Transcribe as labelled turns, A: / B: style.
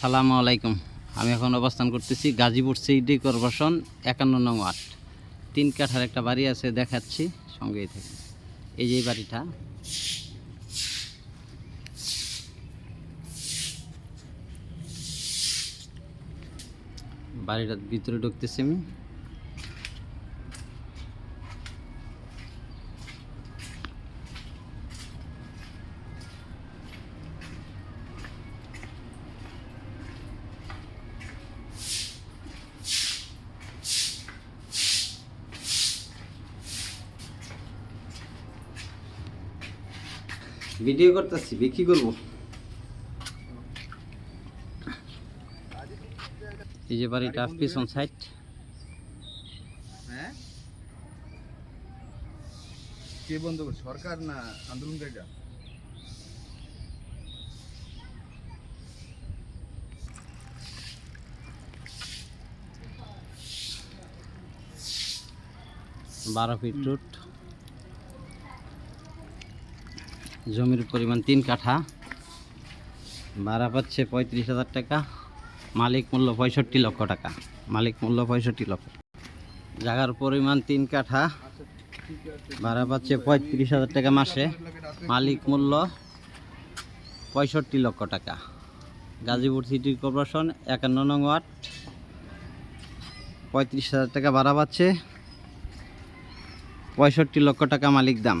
A: সালামু আলাইকুম। আমি এখন অবস্থান করতেছি গাজীপুর সিডি কর্পোরেশন একান্ন নং ওয়ার্ড। তিন কাঠার একটা বাড়ি আছে, দেখাচ্ছি সঙ্গেই থেকে। এই যে বাড়িটা। বাড়িটার ভিতরে ঢুকতেছি আমি। ভিডিও করতেছি বিক্রি করব। এই যে বাড়িটা পিছন সাইড
B: হ্যাঁ? কে বন্ধ করছে সরকার না আন্দোলনকারীরা
A: বারো ফিট রুট। জমির পরিমাণ তিন কাঠা। ভাড়া পাচ্ছে পঁয়ত্রিশ হাজার টাকা। মালিক মূল্য পঁয়ষট্টি লক্ষ টাকা। মালিক মূল্য পঁয়ষট্টি লক্ষ। জায়গার পরিমাণ তিন কাঠা। ভাড়া পাচ্ছে পঁয়ত্রিশ হাজার টাকা মাসে। মালিক মূল্য পঁয়ষট্টি লক্ষ টাকা। গাজীপুর সিটি কর্পোরেশন একান্ন নং ওয়ার্ড। পঁয়ত্রিশ হাজার টাকা ভাড়া পাচ্ছে। পঁয়ষট্টি লক্ষ টাকা মালিক দাম।